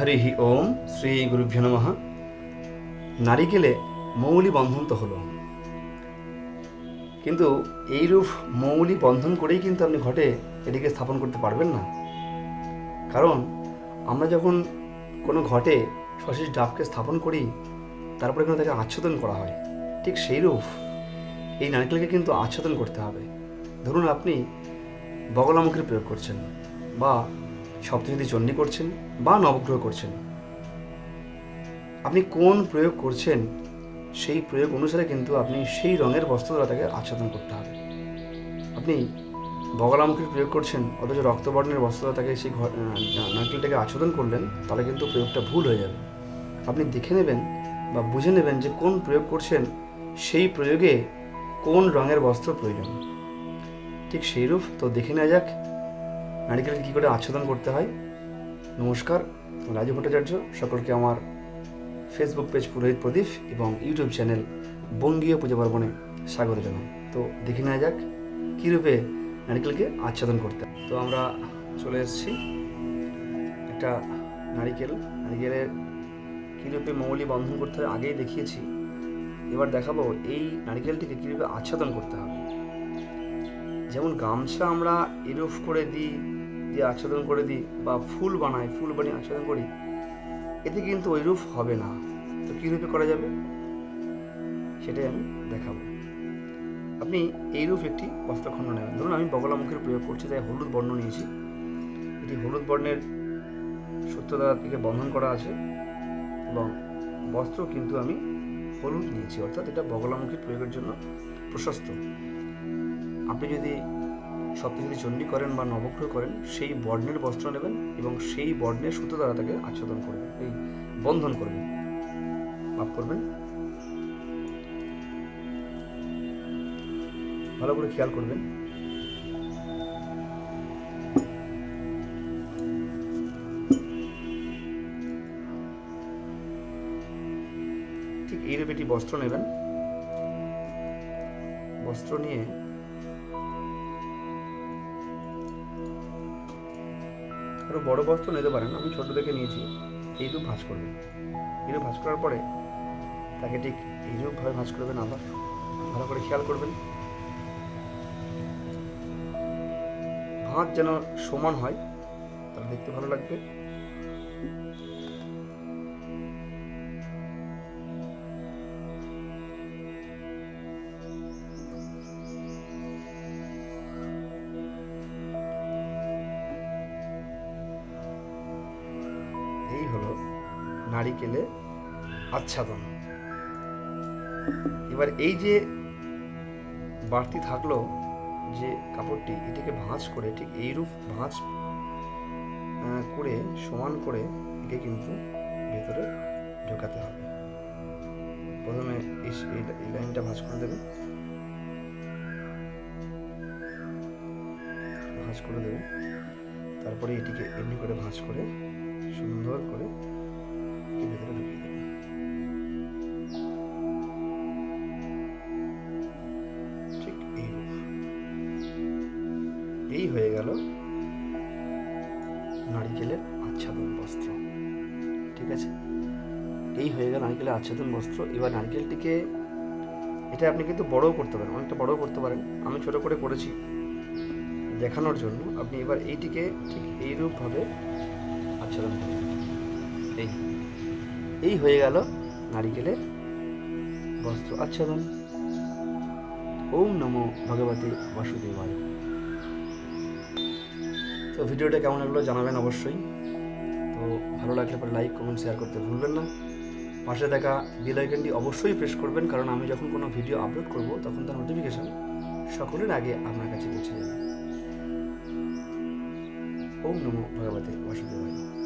হরি ওম শ্রী গুরুভ্য নমঃ। নারিকেলে মৌলি বন্ধন তো হলো। কিন্তু এইরূপ মৌলি বন্ধন করেই কিন্তু আপনি ঘটে এটিকে স্থাপন করতে পারবেন না। কারণ আমরা যখন কোনো ঘটে সশীষ ডাবকে স্থাপন করি, তারপরে কিন্তু তাকে আচ্ছাদন করা হয়। ঠিক সেইরূপ এই নারকেলকে কিন্তু আচ্ছাদন করতে হবে। ধরুন আপনি বগলামুখের প্রয়োগ করছেন বা সপ্তশতী চণ্ডী করছেন বা নবগ্রহ করছেন। আপনি কোন প্রয়োগ করছেন সেই প্রয়োগ অনুসারে কিন্তু আপনি সেই রঙের বস্ত্র দ্বারা তাকে আচ্ছাদন করতে হবে। আপনি বগলামুখীর প্রয়োগ করছেন অথচ রক্তবর্ণের বস্ত্র দ্বারা তাকে সেই ঘ- আহ, নারকেলটাকে আচ্ছাদন করলেন তাহলে কিন্তু প্রয়োগটা ভুল হয়ে যাবে। আপনি দেখে নেবেন বা বুঝে নেবেন যে কোন প্রয়োগ করছেন সেই প্রয়োগে কোন রঙের বস্ত্র প্রয়োজন। ঠিক সেইরূপ তো দেখে নেওয়া যাক নারিকেলকে কী করে আচ্ছাদন করতে হয়। নমস্কার রাজু ভট্টাচার্য। সকলকে আমার ফেসবুক পেজ পুরোহিত প্রদীপ এবং ইউটিউব চ্যানেল বঙ্গীয় পূজা পার্বণে স্বাগত জানাই। তো দেখে নেওয়া যাক কীরূপে নারিকেলকে আচ্ছাদন করতে তো আমরা চলে এসেছি একটা নারিকেল। নারিকেলের কী রূপে মৌলি বন্ধন করতে হয় আগেই দেখিয়েছি। এবার দেখাবো এই নারিকেলটিকে কী রূপে আচ্ছাদন করতে হবে। যেমন গামছা আমরা এরূপ করে দিই দিয়ে আচ্ছাদন করে দিই বা ফুল বানাই, ফুল বানিয়ে আচ্ছাদন করি, এতে কিন্তু ওইরূপ হবে না। তো কী রূপে করা যাবে? সেটাই আমি দেখাবো। আপনি এইরূপ একটি বস্ত্রখণ্ড নেবেন। ধরুন আমি বগলা বগলামুখের প্রয়োগ করছি, তাই হলুদ বর্ণ নিয়েছি। এটি হলুদ বর্ণের সূত্র দ্বারা থেকে বন্ধন করা আছে এবং বস্ত্র কিন্তু আমি হলুদ নিয়েছি, অর্থাৎ এটা বগলামুখী প্রয়োগের জন্য প্রশস্ত। আপনি যদি সপ্তশতী চণ্ডী করেন বা নবগ্রহ করেন, সেই বর্ণের বস্ত্র নেবেন এবং সেই বর্ণের সুতো দ্বারা তাকে আচ্ছাদন করবেন, এই বন্ধন করবেন। মাফ করবেন। ভালো করে খেয়াল করবেন। ঠিক এইরূপ একটি বস্ত্র নেবেন। বস্ত্র নিয়ে আরও বড় বস্ত্র নিতে পারেন আমি ছোট দেখে নিয়েছি। এইরূপ ভাঁজ করবেন এইরূপ ভাঁজ করার পরে তাকে ঠিক এইরূপভাবে ভাঁজ করবেন আবার। ভালো করে খেয়াল করবেন। ভাঁজ যেন সমান হয়, তাহলে দেখতে ভালো লাগবে। নারিকেলে আচ্ছাদন। এবার এই যে বাড়তি থাকল যে কাপড়টি, এটিকে ভাঁজ করে, ঠিক এইরূপ ভাঁজ করে, সমান করে একে কিন্তু ভেতরে ঢোকাতে হবে। প্রথমে এই লাইনটা ভাঁজ করে দেবে। ভাঁজ করে দেবে। তারপরে এটিকে এমনি করে ভাঁজ করে সুন্দর করে এই হয়ে গেল নারিকেলের আচ্ছাদন বস্ত্র। ঠিক আছে? এই হয়ে গেল নারকেলের আচ্ছাদন বস্ত্র। এবার নারকেলটিকে, এটা আপনি কিন্তু বড়ও করতে পারেন, অনেকটা বড়ও করতে পারেন। আমি ছোট করে করেছি দেখানোর জন্য। আপনি এবার এইটিকে ঠিক এইরূপভাবে আচ্ছাদন করবেন এই এই হয়ে গেল নারিকেলের বস্ত্র আচ্ছাদন। ওম নমো ভগবতে বাসুদেবায়। তো ভিডিওটা কেমন লাগল জানাবেন অবশ্যই। তো ভালো লাগলে পরে লাইক কমেন্ট শেয়ার করতে ভুলবেন না। পাশে থাকা বেল অবশ্যই প্রেস করবেন, কারণ আমি যখন কোনো ভিডিও আপলোড করব, তখন তার নোটিফিকেশান সকলের আগে আপনার কাছে পৌঁছে যাবে। ওম নমো ভগবতে বাসুদেবায়।